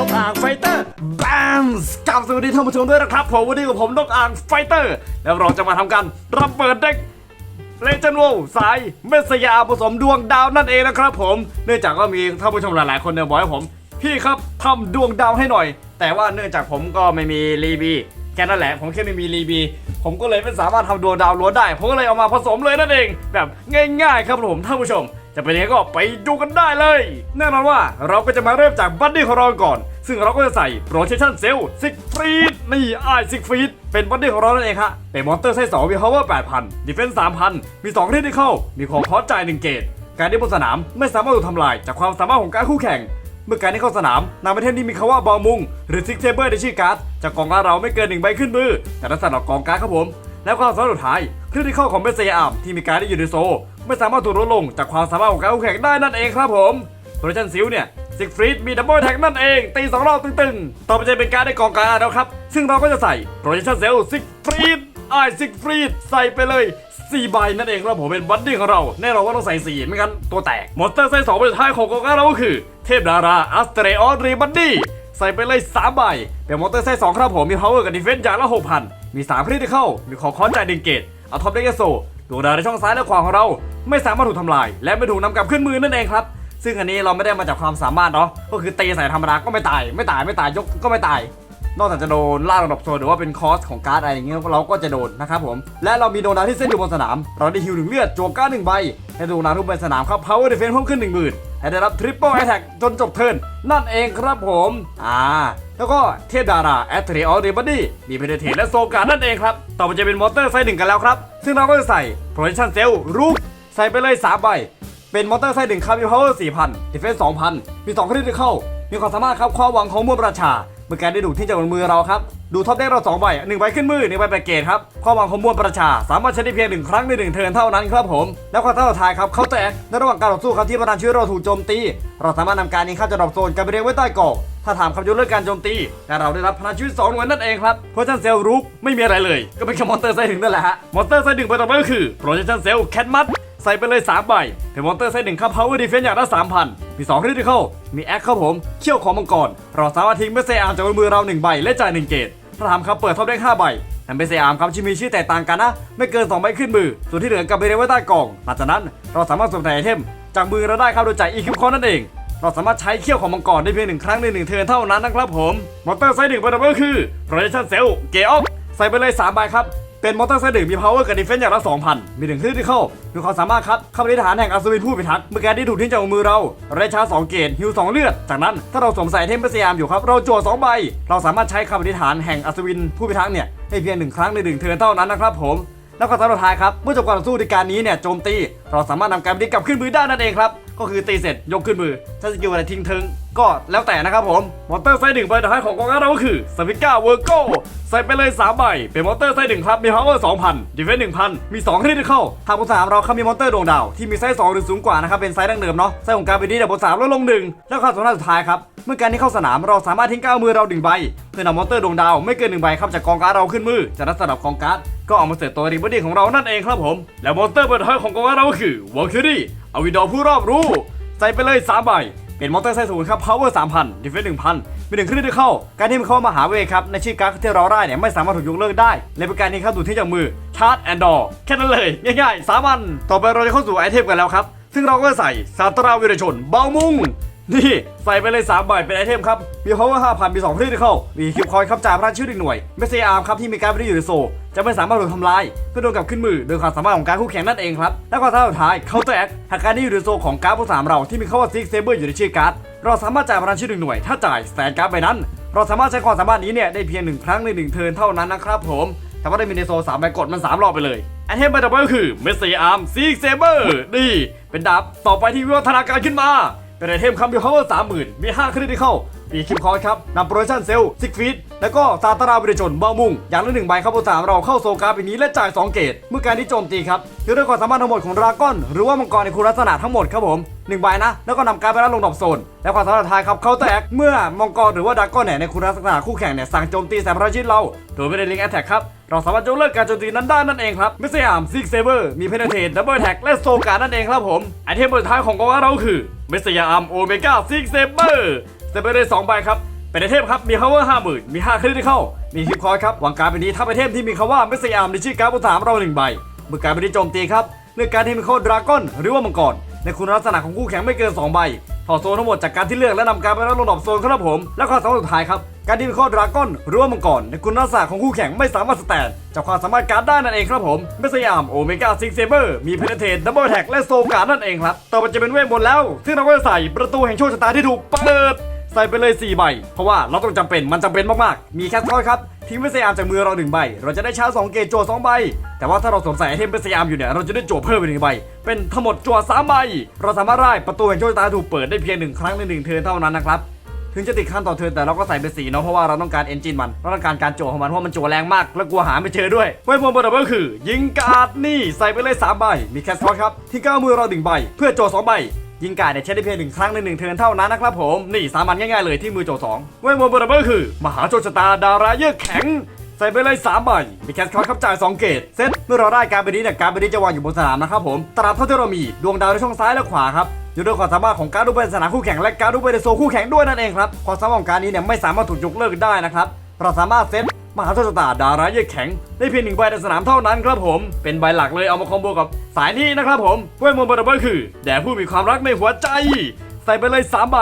นกอ่างไฟเตอร์บมส์กลับสวัสดีท่านผู้ชมด้วยนะครับผมวันนี้กับผมนกอ่างไฟเตอร์ แล้วเราจะมาทำการรับเปิดเด็กเลเจนด์โวสายเมสยาผสมดวงดาวนั่นเองนะครับผม เนื่องจากว่ามีท่านผู้ชมหลาย ๆ คนเนี่ยบอกให้ผม พี่ครับทำดวงดาวให้หน่อย แต่ว่าเนื่องจากผมก็ไม่มีรีบีแค่นั้นแหละผมแค่ไม่มีรีบีผมก็เลยไม่สามารถทำดวงดาวล้วนได้ผมก็เลยเอามาผสมเลยนั่นเอง แบบง่าย ๆ ครับผมท่านผู้ชม จะเป็นยังไงก็ไปดูกันได้เลย แน่นอนว่าเราก็จะมาเริ่มจากบัดดี้ของเราก่อน ซึ่งเราก็จะใส่โปรเชชั่นเซลซิกฟรีดนี่ไอซิกฟรีดเป็นบัดดี้ของเรานั่นเองฮะเป็นมอนเตอร์ไซส์2มี power 8,000 defense 3,000 มี 2 ที่ที่เข้า มีของคอสจ่าย1เกตการที่บนสนามไม่สามารถถูกทำลายจากความสามารถของการคู่แข่งเมื่อการที่เข้าสนามนำไปเทมที่มีคำว่าบอลมุง หรือซิกเทเบอร์ในชื่อการ์ดจากกองการเราไม่เกินหนึ่งใบขึ้นมือ แต่ถ้าสำหรับกองการ์ดครับผม แล้วความสามารถสุดท้ายคริติคอลของเบสเซียอาร์มที่มีการดที่อยู่ในโซ ไม่สามารถถูกลดลงจากความสามารถของการแข่งได้นั่นเองครับผมโปรดักชันซิลเนี่ยซิกฟรีดมีดับเบิลแท็กนั่นเองตีสองรอบตึงๆ ต่อไปจะเป็นการไดในกองการแล้วครับ ซึ่งเราก็จะใส่โปรดักชันเซลซิกฟรีดไอซิกฟรีดใส่ไปเลย4ใบนั่นเองครับผมเป็นบัดดี้ของเรา แน่นอนว่าต้องใส่4ไม่งั้นตัวแตก มอนสเตอร์ไซส์2ใบสุดท้ายของกองการเราก็คือ เทพดาราอัสเตรออรีบัดดี้ใส่ไปเลย3ใบเป็นมอนสเตอร์ไซส์2ครับผมมี power กับ defense อย่างละ6,000 มี3คริติเข้ามีของคอนจ่ายดึงเกตเอาท็อปเด็กโซ ดวงดาวในช่องซ้ายและขวาของเรา ไม่สามารถถูกทำลาย และไม่ถูกนำกลับขึ้นมือนั่นเองครับ ซึ่งอันนี้เราไม่ได้มาจากความสามารถเนาะก็คือตีใส่ธรรมดาก็ไม่ตายไม่ตายไม่ตายยกก็ไม่ตาย นอกจากจะโดนล่าระดับโซนหรือว่าเป็นคอสของการ์ดอะไรอย่างเงี้ยเราก็จะโดนนะครับผมและเรามีโดนดาวที่เส้นอยู่บนสนาม เราได้ฮิวหนึ่งเลือดโจวการ์ดหนึ่งใบและโดนดาวทุกใบสนามครับ power defense เพิ่มขึ้นหนึ่งหมื่นและได้รับ triple attack จนจบเทิร์นนั่นเองครับผมอ่า แล้วก็เทพดาราแอตเทรีออเดบัดดี้มีเพเดเทนและโซการ์นั่นเองครับ ต่อไปจะเป็นมอเตอร์ไซด์หนึ่งกันแล้วครับ ซึ่งเราก็จะใส่ protection cell รูกใส่ไปเลยสามใบ เป็นมอเตอร์ไซค์หนึ่งครับมี power 4,000 defense 2,000มี2คริติเข้า มีความสามารถครับความหวังของมวลประชาเมื่อการได้ดูที่จากบนมือเราครับดูท็อปเด็กเรา2ใบหนึ่งใบขึ้นมือหนึ่งใบแปดเกตครับความหวังของมวลประชา สามารถใช้ได้เพียงหนึ่งครั้งในหนึ่งเทิร์นเท่านั้นครับผม แล้วความท้าทายครับเขาแตกในระหว่างการต่อสู้ครับที่ประธานชีวิตเราถูกโจมตี เราสามารถนำการนี้เข้าจะดรอปโซนกันไปเรียงไว้ใต้กอง ถ้าถามคำยกเลิกการโจมตีและเราได้รับพลังชีวิต2หน่วยนั่นเองครับเพราะฉันเซลรุกไม่มีอะไรเลย ก็เป็นแค่มอนเตอร์ไซด์ถึงนั่นแหละฮะมอนเตอร์ไซด์หนึ่งไปต่อไปก็คือโปรเจคชันเซลแคทมัดใส่ไปเลย 3 ใบเป็นมอนเตอร์ไซส์หนึ่งครับ power defense อย่างละ3,000 มี2คริติคอลมีแอคครับผมเขี้ยวของมังกร เราสามารถทิ้งเมสเซอาร์มจากมือเรา1ใบและจ่าย1เกตถ้าทำครับเปิดท็อปเด็ก5ใบแต่เมสเซอาร์มครับที่มีชื่อแตกต่างกันนะ ไม่เกิน2ใบขึ้นมือ ส่วนที่เหลือกลับไปเรียงไว้ใต้กล่องหลังจากนั้นเราสามารถสวมใส่ไอเทมจากมือเราได้ครับโดยจ่ายอีคิวคอนนั่นเอง เราสามารถใช้เขี้ยวของมังกรได้เพียงหนึ่งครั้งในหนึ่งเทิร์นเท่านั้นนะครับผม มอเตอร์ไซส์หนึ่งเประดับก็คือ projection cell เกียร์ออกใส่ไปเลย3ใบครับ เป็นมอเตอร์ไซค์หนึ่งมี power กับ defense อย่างละ2,000 มีหนึ่งคริติเข้า มีความสามารถครับเข้าไปในฐานแห่งอัศวินผู้พิทักษ์เมื่อแกที่ถูกทิ้งจากมือเราเรชาร์จ2เกตฮิว2เลือด จากนั้นถ้าเราสวมใส่เทมเปอร์สยามอยู่ครับเราจั่ว2ใบ เราสามารถใช้คำอธิษฐานแห่งอัศวินผู้พิทักษ์เนี่ยให้เพียงหนึ่งครั้งในหนึ่งเทิร์นเท่านั้นนะครับผมแล้วก็ตอนสุดท้ายครับเมื่อจบการต่อสู้ในการนี้เนี่ยโจมตี เราสามารถนำการดีกลับขึ้นมือได้นั่นเองครับ ก็คือตีเสร็จยกขึ้นมือ ถ้าสกิลอะไรทิ้งเทิงก็แล้วแต่นะครับผม มอเตอร์ไซด์หนึ่งใบท้ายของกองทัพเราก็คือสวิก้าเวอร์โกใส่ไปเลย 3 ใบ เป็นมอเตอร์ไซด์หนึ่งครับ มี power 2,000 defense 1,000มี2คริติเข้าทางบนสามเราครับมีมอเตอร์ดวงดาว ที่มีไซส์2หรือสูงกว่านะครับ เป็นไซส์ดั้งเดิมเนาะ ไซส์ของการเป็นนี้เดี๋ยวบนสามลดลงหนึ่งแล้วความสำคัญสุดท้ายครับ เมื่อการนี้เข้าสนามเราสามารถทิ้งก้าวมือเราหนึ่งใบ เพื่อนำมอเตอร์ดวงดาวไม่เกินหนึ่งใบครับจากกองการ์ดเราขึ้นมือจากนั้นสลับกองการ์ดก็เอามาเสร์ฟตัวรีบอดี้ของเรานั่นเองครับผม แล้วมอเตอร์เปิดท้ายของกองการ์ดเราก็คือวอลคิรี่อวิดอผู้รอบรู้ใส่ไปเลย3ใบ เป็นมอเตอร์ไซค์ศูนย์ครับ power 3,000 defense 1,000มีหนึ่งคริติเข้าการที่มันเข้ามาหาเวครับ ในชื่อการ์ดที่เราได้เนี่ย ไม่สามารถถูกยกเลิกได้และเป็นการนี้ครับดูที่จากมือชาร์จแอนดอร์แค่นั้นเลย ง่ายๆสามัญต่อไปเราจะเข้าสู่ไอเทมกันแล้วครับซึ่งเราก็ใส่ซาตราวิรชนเบามุ่ง นี่ใส่ไปเลย3ใบเป็นไอเทมครับ มี power 5,000มี2คริติเข้ามีคิวคอยครับจ่ายพลังชื่อหนึ่งหน่วยไม่ใช่อาร์มครับที่มีการไม่ได้อยู่ในโซจะไม่สามารถถูกทำลายเพื่อโดนกับขึ้นมือโดยความสามารถของการคู่แข่งนั่นเองครับ และข้อท้าสุดท้ายเคาน์เตอร์แอคหากการที่อยู่ในโซของการ์ดผู้สามเราที่มีคำว่าซิกเซเบอร์อยู่ในชื่อการ์ดเราสามารถจ่ายพลังชื่อหนึ่งหน่วย ถ้าจ่ายแตนการ์ดใบนั้น เราสามารถใช้ความสามารถนี้เนี่ยได้เพียงหนึ่งครั้งในหนึ่งเทิร์นเท่านั้นนะครับผมแต่ว่าได้มีในโซสามใบกดมันสามรอบไปเลยไอเทมใบต่อไปก็คือเมสเซี่อาร์มซิกเซเบอร์นี่เป็นดาบต่อไปที่วิวัฒนาการขึ้นมา เป็นไอเทมคำเดียวเขาว่สามหมื่นมีห้าคริติเข้า มีคิมคอร์สครับนำโปรดักชั่นเซลซิกฟีดแล้วก็ซาตาราวิชนเบามุ่งอย่างละหนึ่งใบครับบนสามเราเข้าโซการปีนี้และจ่าย 2 เกตเมื่อการที่โจมตีครับคือด้วยความสามารถทั้งหมดของดราก้อน หรือว่ามังกรในคุณลักษณะทั้งหมดครับผมหนึ่งใบนะแล้วก็นำการไปแล้วลงดอปโซน และความสามารถท้ายครับเขาแตกเมื่อมังกรหรือว่าดราก้อนเนี่ยในคุณลักษณะคู่แข่งเนี่ยสั่งโจมตีใส่พระชิตเราโดยไม่ได้ลิงแอตแทกครับเราสามารถยกเลิกการโจมตีนั้นได้นั่นเองครับไม่ใช่อามซิกเซเบอร์มีเพนเทนดับเบิลแท็กและโซการนั่นเองครับผมไอเทมสุดท้ายของกองเราคือเมสยามโอเมก้าซิกเซเบอร์ แต่ไปเลย2ใบครับ เป็นไอเทมครับ มี power 50,000 มี5 critical มีฮิปคอยครับวางการเป็นนี้ถ้าไอเทมที่มีคำว่าเมสยามในชื่อการ์ดบนสามเราหนึ่งใบเมื่อการเป็นนี้โจมตีครับเลือกการที่มีโคดดราก้อนหรือว่ามังกรในคุณลักษณะของคู่แข่งไม่เกิน2ใบถอดโซนทั้งหมดจากการที่เลือกและนำการไปรับลงดอกโซนครับผม และข้อสำคัญสุดท้ายครับ การที่มีข้อดราก้อนหรือว่ามังกรในคุณลักษณะของคู่แข่งไม่สามารถสแตนจากความสามารถการ์ดได้นั่นเองครับผมเมสยามโอเมก้าซิกเซเบอร์มีเพนเทนดับเบิลแท็กและโซการ์ดนั่นเองครับ ต่อไปจะเป็นเวทมนต์แล้ว ซึ่งเราก็จะใส่ประตูแห่งโชคชะตาที่ถูกเปิด ใส่ไปเลย 4 ใบ เพราะว่าเราต้องจำเป็นมันจำเป็นมากๆ มีแคสคอยครับทิ้งเบสยามจากมือเรา1ใบ เราจะได้ชาร์จ2เกจจั่ว2ใบ แต่ว่าถ้าเราสวมใส่ไอเทมเบสยามอยู่เนี่ยเราจะได้จั่วเพิ่มไปหนึ่งใบ เป็นทั้งหมดจั่ว3ใบ เราสามารถไล่ประตูแห่งโชคชะตาถูกเปิดได้เพียงหนึ่งครั้งในหนึ่งเทิร์นเท่านั้นนะครับถึงจะติดขั้นต่อเทิร์นแต่เราก็ใส่เป็นสีเนาะเพราะว่าเราต้องการเอนจินมันเราต้องการการโจของมันเพราะมันโจแรงมาก แล้วกลัวหาไม่เจอด้วยเวทมนต์บดับเบิลคือ ยิงการ์ดนี่ใส่ไปเลย3ใบมีแคสคอยครับที่ก้ามือเราหนึ่งใบ เพื่อโจสองใบ ยิงกาดเนี่ยใช้ได้เพียงหนึ่งครั้งในหนึ่งเทิร์นเท่านั้นนะครับผมนี่สามันง่ายๆเลยที่มือโจสองเวทมนต์บนดับเบิลคือ มหาโจชะตาดาราเยือกแข็งใส่ไปเลย3ใบ มีแคสคอร์ครับจ่าย2เกต เซตเมื่อเราได้การ์ดใบนี้เนี่ยการ์ดใบนี้จะวางอยู่บนสนามนะครับผม ตราบเท่าที่เรามีดวงดาวในช่องซ้ายและขวาครับอยู่ด้วยความสามารถของการ์ดรูปเป็นสนามคู่แข่งและการ์ดรูปเป็นโซคู่แข่งด้วยนั่นเองครับ ความสามารถของการนี้เนี่ยไม่สามารถถูกยกเลิกได้นะครับ เราสามารถเซต มหาโชคชะตาดาราเยือกแข็ง ได้เพียงหนึ่งใบในสนามเท่านั้นครับผม เป็นใบหลักเลยเอามาคอมโบกับสายนี้นะครับผมเวทมนต์บนดับเบิลคือ แด่ผู้มีความรักในหัวใจ ใส่ไปเลยสามใบ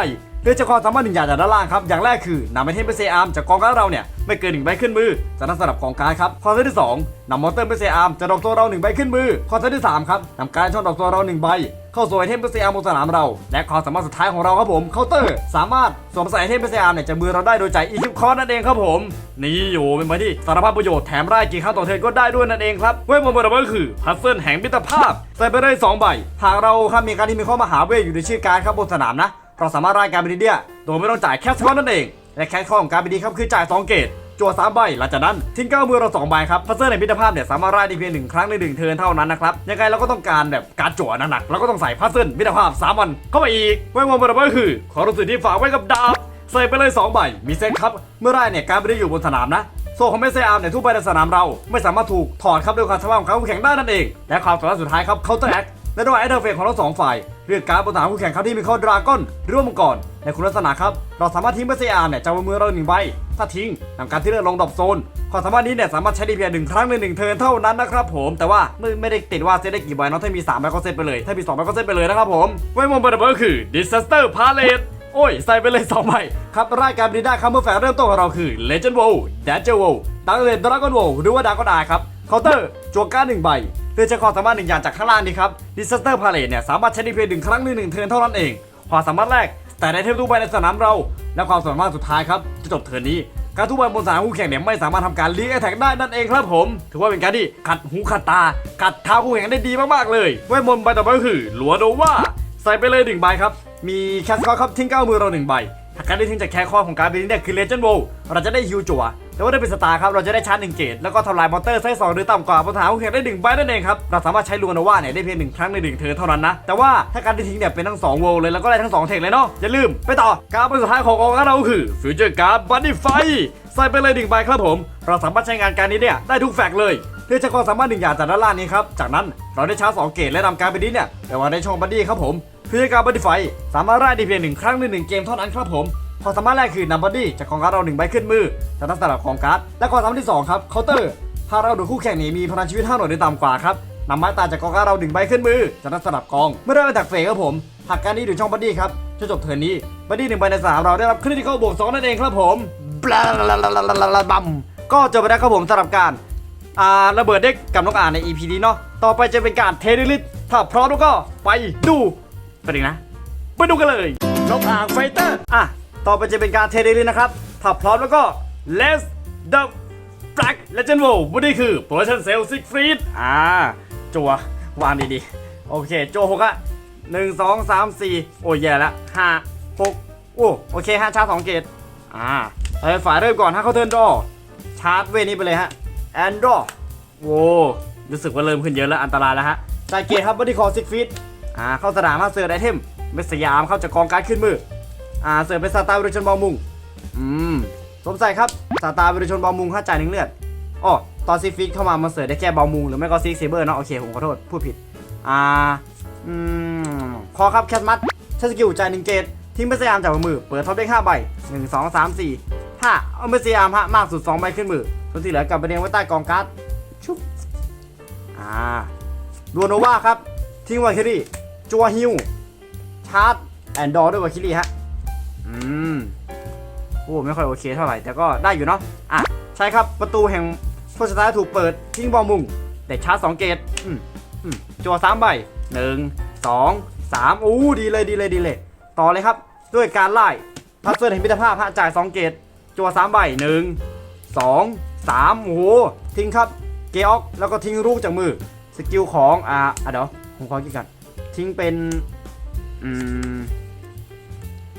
เลือกจากความสามารถหนึ่งอย่างจากด้านล่างครับ อย่างแรกคือนำไอเทมไปเซอาร์มจากกองการดเราเนี่ยไม่เกินหนึ่งใบขึ้นมือจากนั้นสลับของการดครับ ข้อที่สองนำมอเตอร์ไปเซอาร์มจากดอกตัวเราหนึ่งใบขึ้นมือ ข้อที่สามครับนำการช่องดอกตัวเราหนึ่งใบ เข้าสู่ไอเทมไปเซอาร์มบนสนามเรา และความสามารถสุดท้ายของเราครับผมเคาน์เตอร์ สามารถสวมใส่ไอเทมไปเซอาร์มเนี่ยจากมือเราได้โดยจ่ายอีคิปคอร์นั่นเองครับผมนี่อยู่เป็นใบที่สารพัดประโยชน์แถมได้กี่ครั้งต่อเทิร์นก็ได้ด้วยนั่นเองครับเวทมนต์บนดับเบิลคือพัซเซิลแห่งมิตรภาพใส่ไปได้สองใบหากเราครับมีการที่มีข้อมหาเวทอยู่ในชื่อการครับบนสนามนะ เราสามารถรายการบินเดียโดยไม่ต้องจ่ายแคสคอนนั่นเอง และแคสคอของการบินดีครับคือจ่าย 2 เกตจั่ว3ใบ หลังจากนั้นทิ้งเก้ามือเรา2ใบครับพัซเซอร์ในมิตรภาพเนี่ยสามารถรายได้เพียงหนึ่งครั้งในหนึ่งเทิร์นเท่านั้นนะครับ ยังไงเราก็ต้องการแบบการจั่วหนักๆเราก็ต้องใส่พัซเซิลมิตรภาพ3วันเข้าไปอีกเวทมนบนดับเบิลคือ ขอรู้สึกที่ฝากไว้กับดาบใส่ไปเลย2ใบมีเซตครับ เมื่อไรเนี่ยการไม่ได้อยู่บนสนามนะโซ่ของเมสเซอาร์มเนี่ยทุกใบในสนามเรา ไม่สามารถถูกถอดครับด้วยความสามารถของเขาแข่งได้นั่นเอง และความสามารถสุดท้ายครับเคาน์เตอร์แอค และด้วยไอเดอร์เฟกของทั้งสองฝ่าย เลือกการดบนสนามคู่แข่งครับที่มีข้อดราก้อนหรือว่ามังกรในคุณลักษณะครับ เราสามารถทิ้งเมสเซอาร์มเนี่ยจากบนมือเราหนึ่งใบ ถ้าทิ้งนำการที่เลือกลงดรอปโซน ความสามารถนี้เนี่ยสามารถใช้ได้เพียงหนึ่งครั้งในหนึ่งเทิร์นเท่านั้นนะครับผม แต่ว่าไม่ไม่ได้ติดว่าเซตได้กี่ใบเนาะ ถ้ามี3ใบก็เซตไปเลย ถ้ามี2ใบก็เซตไปเลยนะครับผมเวทมนต์เบอร์เบอร์คือ Disaster Palette โอ้ย ใส่ไปเลย2ใบครับรายการบริด้าครับเมื่อแฝงเริ่มต้นของเราคือ Legend w o w d a n g e r w o w ดังเลนดราก้อนโวหรือว่าดาก็ได้ครับเคาน์เตอร์จวกการดหนึ่งใบ เพื่อใช้ความสามารถหนึ่งอย่างจากข้างล่างนี้ครับ Disaster Palette เนี่ยสามารถใช้ได้เพียงหนึ่งครั้งในหนึ่งเทิร์นเท่านั้นเองความสามารถแรกแต่ในเทพทุกใบในสนามเรา และความสามารถสุดท้ายครับจะจบเทิร์นนี้การทุกใบบนสนามคู่แข่งเนี่ยไม่สามารถทำการลีกแอทแทกได้นั่นเองครับผม ถือว่าเป็นการที่ขัดหูขัดตา ขัดเท้าคู่แข่งได้ดีมากๆเลยเวทมนต์ใบต่อไปก็คือหลัวโดว่าใส่ไปเลยหนึ่งใบครับ มีแคสคอร์ครับทิ้งเก้ามือเราหนึ่งใบหากการได้ทิ้งจากแคสคอร์ของการบินเนี่ยคือเลเจนด์โวเราจะได้ฮิวจั่ว แต่ว่าได้เป็นสตาร์ครับเราจะได้ชาร์จหนึ่งเกตแล้วก็ทำลายมอนเตอร์ไซส์สองหรือต่ำกว่าบนสนามคู่แข่งได้หนึ่งใบนั่นเองครับเราสามารถใช้ลูโนว่าเนี่ยได้เพียงหนึ่งครั้งในหนึ่งเทิร์นเท่านั้นนะแต่ว่าถ้าการได้ทิ้งเนี่ยเป็นทั้งสองโวลเลยแล้วก็ได้ทั้งสองเทคเลยเนาะอย่าลืมไปต่อการเป็นสุดท้ายของกองเราคือฟิวเจอร์การ์ดบันดี้ไฟใส่ไปเลยหนึ่งใบครับผม เราสามารถใช้งานการนี้เนี่ยได้ทุกแฟกเลยเพื่อใช้ความสามารถหนึ่งอย่างจากด้านล่างนี้ครับจากนั้นเราได้ชาร์จสองเกตและนำการไปนี้เนี่ยไปวางในช่องบัดดี้ครับผมเพื่อการบัดดี้ไฟสามารถไล่ได้เพียงหนึ่งครั้งในหนึ่งเกมเท่านั้นครับผม ความสามารถแรกคือนำบัดดี้จากของการดเราหนึ่งใบขึ้นมือจากนั้นสลับของการ์ดและความสามารถที่สองครับเคาน์เตอร์ถ้าเราโดนคู่แข่งหนีมีพลังชีวิตห้าหน่วยหรือต่ำกว่าครับนำไม้ตายจากกองการดเราหนึ่งใบขึ้นมือจากนั้นสลับกอง เมื่อได้มาจากเฟกครับผมหากการนี้ถึงช่องบัดดี้ครับจะจบเทิร์นนี้บัดดี้หนึ่งใบในสนามเราได้รับคริติคอลบวกสองนั่นเองครับผมบลาลาลาลาลาลาบัมก็จบไปแล้วครับผมสำหรับการอ่าระเบิดเด็กกับนกอ่านใน EP นี้เนาะต่อไปจะเป็นการเทดิลิทถ้าพร้อมแล้วก็ไปดูไปดินะ ไปดูกันเลยนกอ่างไฟเตอร์อะ ต่อไปจะเป็นการเทเดลินะครับ ถ้าพร้อมแล้วก็ let's the black legend world วันนี้คือ production cell six feet อ่า จัววางดีๆ โอเค โจหกอะหนึ่งสองสามสี่โอ้ยแย่ละห้าหกโอ้โอเคห้าชาร์จสองเกตอ่าเอ้ฝ่ายเริ่มก่อนถ้าเขาเทิร์นดอชาร์จเวนี้ไปเลยฮะแอนดรอโว้รู้สึกว่าเริ่มขึ้นเยอะแล้วอันตรายแล้วฮะจ่ายเกียร์ครับบอดี้คอซิกฟิตอ่าเข้าสนามมาเสิร์ไอเทมเมสยามเข้าจากกองการขึ้นมือ อ่าเสิร์ฟเป็นซาตาวิรชนบอลมุงอืมสมใส่ครับซาตาวิรชนบอลมุงค่าจ่ายหนึ่งเลือดอ๋อตอนซิกฟิตเข้ามามาเสิร์ฟได้แค่บอลมุงหรือไม่ก็ซิกเซเบอร์เนาะโอเคผมขอโทษพูดผิดอ่าอืมคอครับแคทมัดใช้สกิลจ่ายหนึ่งเกตทิ้งเมสยามจากมือเปิดท็อปเด็กห้าใบหนึ่งสองสามสี่ห้าเอาเมสยามฮะมากสุดสองใบขึ้นมือส่วนที่เหลือกลับไปเรียงไว้ใต้กองการ์ดชุบอ่าดัวโนวาครับทิ้งวาคิรีจัวฮิวชาร์จแอนดอร์ด้วยวาคิรีฮะ อืมโอ้ไม่ค่อยโอเคเท่าไหร่แต่ก็ได้อยู่เนาะอะใช่ครับประตูแห่งโทษชตาถูกเปิดทิ้งบอลมุงแต่ชาร์จสองเกตอืมอืมจัวสามใบหนึ่งสองสามอู้ดีเลยดีเลยดีเลย ต่อเลยครับ ด้วยการไล่พัซเซอร์แห่งมิตรภาพฮะจ่าย2เกตจัวสามใบหนึ่งสองสามโอ้โหทิ้งครับเกออกแล้วก็ทิ้งลูกจากมือสกิลของอ่าอะเดี๋ยวผมขอคิดกันทิ้งเป็นอืม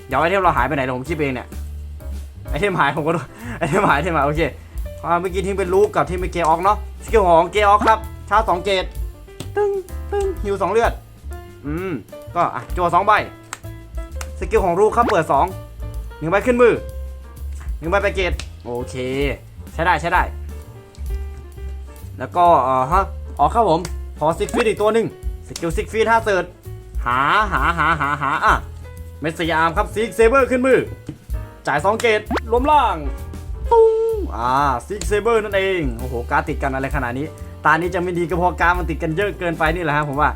เดี๋ยวไอเทมเราหายไปไหนเดี๋ยวผมคิดเองเนี่ยไอเทมหายผมก็ดูไอเทมหายไอเทมหายโอเคอ่าเมื่อกี้ทิ้งเป็นลูกกับทิ้งเป็นเกออกเนาะสกิลของเกออกครับชาสองเกตตึ้งตึ้งฮิวสองเลือดอืมก็อะจัวสองใบสกิลของลูกครับเปิดสองหนึ่งใบขึ้นมือหนึ่งใบไปเกตโอเค ใช้ได้ใช้ได้ แล้วก็เอ่อฮะอ๋อครับผมพอซิกฟีดอีกตัวหนึ่งสกิลซิกฟีดห้าเสิร์ชหาหาหาหาหาอะ เมสยามครับซิกเซเบอร์ขึ้นมือ จ่ายสองเกตล้มล่างตุ้งอ่าซิกเซเบอร์นั่นเอง โอ้โห การติดกันอะไรขนาดนี้ ตานี้จะไม่ดีก็เพราะการมันติดกันเยอะเกินไปนี่แหละฮะผมว่า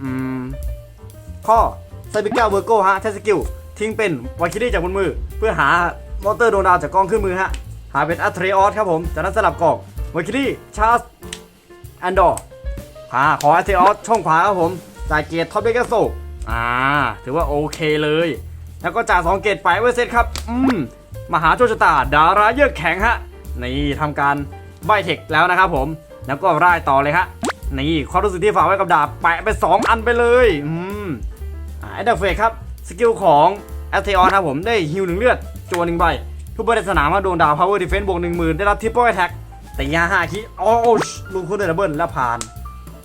อืม ข้อไซบิก้าเวอร์โก้ฮะใช้สกิลทิ้งเป็นวาคิรี่จากบนมือ เพื่อหามอเตอร์โดวงดาวจากกองขึ้นมือฮะ หาเป็นอัตเทรออสครับผม จากนั้นสลับกองวาคิรี่ชาร์สแอนดอร์หาขออัตเทรออสช่องขวาครับผมจ่ายเกียรติท็อปเบเกโซ อ่า ถือว่าโอเคเลย แล้วก็จ่าสองเกตไปเวอร์เซตครับ อืม มหาโชคชะตา ดาราเยือกแข็งฮะ นี่ทำการใบเทคแล้วนะครับผม แล้วก็ร่ายต่อเลยฮะ นี่ความรู้สึกที่ฝากไว้กับดาบแปะไป 2 อันไปเลย อืมไอ้ดักเฟกครับ สกิลของแอตเทออนครับผม ได้ฮิวหนึ่งเลือดจวนหนึ่งใบ ทุกใบในสนามมาโดนดาวพาวเวอร์ดิเฟนซ์บวกหนึ่งหมื่นได้รับทิปเปิลแท็กแต่ยาห้าคิโอ้โอ้ลูกคุณเดอร์เบิลแล้วผ่าน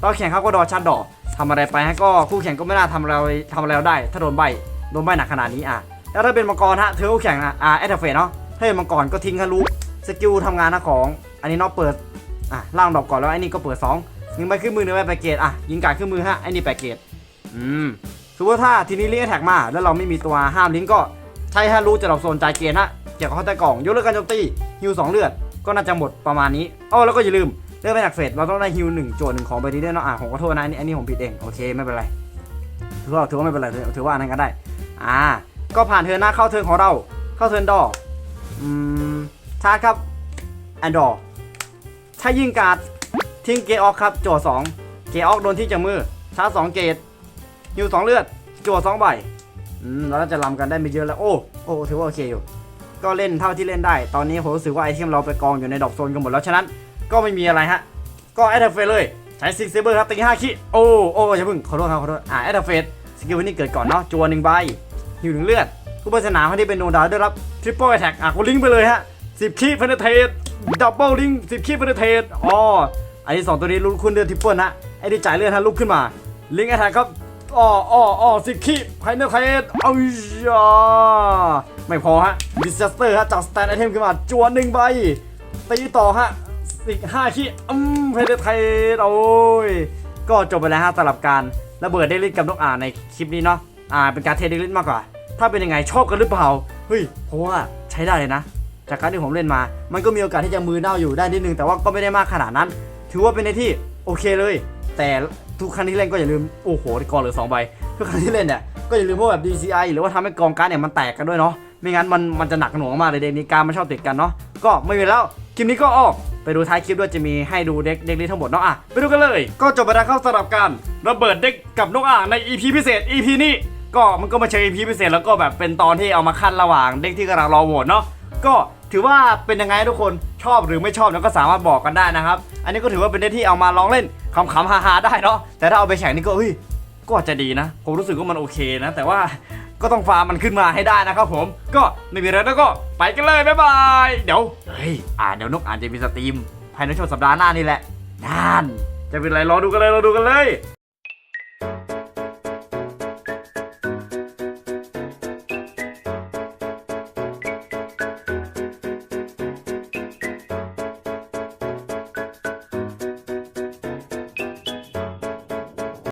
ตอนแข่งเขาก็ดอชัดดอก ทำอะไรไปฮะก็คู่แข่งก็ไม่น่าทำอะไรทำอะไรได้ ถ้าโดนใบโดนใบหนักขนาดนี้อะแล้วถ้าเป็นมังกรฮะเธอคู่แข่งอะอ่าแอตเฟกเนาะถ้าเป็นมังกรก็ทิ้งฮะลูกสกิลทำงานนะของ อันนี้เนาะเปิดอะล่างดอกก่อนแล้วไอ้นี่ก็เปิดสองหนึ่งใบขึ้นมือหนึ่งใบแปเกตอะยิงกาดขึ้นมือฮะไอ้นี่แปเกตอืมสมมติว่าถ้าทีนี้ลิงก์แท็กมา แล้วเราไม่มีตัวห้ามลิงก์ก็ใช้ให้รู้จะเราโซนจ่ายเกียร์นะเกี่ยวกับข้อใต้กล่องยกเลิกการโจมตีฮิวสองเลือดก็น่าจะหมดประมาณนี้อ๋อแล้วก็อย่าลืม เรื่องไปจากเฟสเราต้องได้ฮิวหนึ่งโจทย์หนึ่งของไปนี้ด้วยเนาะอะผมขอโทษนะอันนี้อันนี้ผมผิดเองโอเคไม่เป็นไรถือว่าถือว่าไม่เป็นไรถือว่าอันนั้นก็ได้อ่าก็ผ่านเทิร์นหน้าเข้าเทิร์นของเราเข้าเทิร์นดออืมชาร์จครับแอนดอร์ถ้ายิงการ์ดทิ้งเกออกครับโจทย์สองเกออกโดนที่จมือชาร์จสองเกตฮิวสองเลือดโจั่วสองใบอืมเราจะลำกันได้ไม่เยอะแล้วโอ้โอ้ถือว่าโอเคอยู่ก็เล่นเท่าที่เล่นได้ ตอนนี้ผมรู้สึกว่าไอเทมเราไปกองอยู่ในดอกโซนกันหมดแล้วฉะนั้น ก็ไม่มีอะไรฮะ ก็แอดเฟสเลย ใช้ซิกเซเบอร์ครับตีห้าขีโอ้โอ้อย่าเพิ่งขอโทษครับขอโทษอ่าแอดเฟสสกิลวันนี้เกิดก่อนเนาะจั่วหนึ่งใบฮิวหนึ่งเลือดผู้บริสนามที่เป็นโนดาวได้รับทริปเปิลแอทแท็กอะกูลิงก์ไปเลยฮะสิบขี้เพนเทตดับเบิลลิงสิบขี้เพนเทตอ๋ออันนี้สองตัวนี้ลุ้นคุณเดือนทริปเปิลนะไอ้ที่จ่ายเลือดฮะลุกขึ้นมา ลิงก์แอทแทกครับอ้ออ้ออ้อสิบขี้ภายในเทสเอาอย่าไม่พอฮะดิสเตอร์ฮะจากสแตนไอเทมขึ้นมาจวนหนึ่งใบตีต่อฮะ อีกห้าขี้อืมภายในเทสโอ้ยก็จบไปแล้วฮะสำหรับการระเบิดเดลิทกับนกอ่านในคลิปนี้เนาะอ่าเป็นการเทสเดลิทมากกว่า ถ้าเป็นยังไงชอบกันหรือเปล่าเฮ้ยเพราะว่าใช้ได้เลยนะ จากการที่ผมเล่นมา มันก็มีโอกาสที่จะมือเน่าอยู่ได้นิดนึงแต่ว่าก็ไม่ได้มากขนาดนั้น ถือว่าเป็นในที่โอเคเลย แต่ทุกครั้งที่เล่นก็อย่าลืมโอ้โหกองเหลือสองใบทุกครั้งที่เล่นเนี่ยก็อย่าลืมพวกแบบ DCI หรือว่าทำให้กองการ์ดเนี่ยมันแตกกันด้วยเนาะไม่งั้นมันมันจะหนักหน่วงมากเลยเด็กนี้การมันชอบติดกันเนาะก็ไม่มีแล้วคลิปนี้ก็ออก ไปดูท้ายคลิปด้วยจะมีให้ดูเด็กเด็กนี้ทั้งหมดเนาะอะไปดูกันเลย ก็จบไปแล้วเข้าสำหรับการระเบิดเด็กกับนกอ่างใน EP พิเศษ EP นี้ก็มันก็มาเชิญ EP พิเศษแล้วก็แบบเป็นตอนที่เอามาขั้นระหว่างเด็กที่กำลังรอโหวตเนาะก็ถือว่าเป็นยังไงทุกคนชอบหรือไม่ชอบเนี่ยก็สามารถบอกกันได้นะครับ อันนี้ก็ถือว่าเป็นเด็กที่เอามาลองเล่นขำๆฮาๆได้เนาะแต่ถ้าเอาไปแข่งนี่ก็เฮ้ยก็อาจจะดีนะ ผมรู้สึกว่ามันโอเคนะ แต่ว่า ก็ต้องฟาร์มมันขึ้นมาให้ได้นะครับผมก็ไม่มีอะไรแล้วก็ไปกันเลยบ๊ายบายเดี๋ยวเฮ้ยอ่าเดี๋ยวนกอ่านจะมีสตรีมภายในช่วงสัปดาห์หน้านี่แหละนั่นจะเป็นอะไรรอดูกันเลยรอดูกันเลย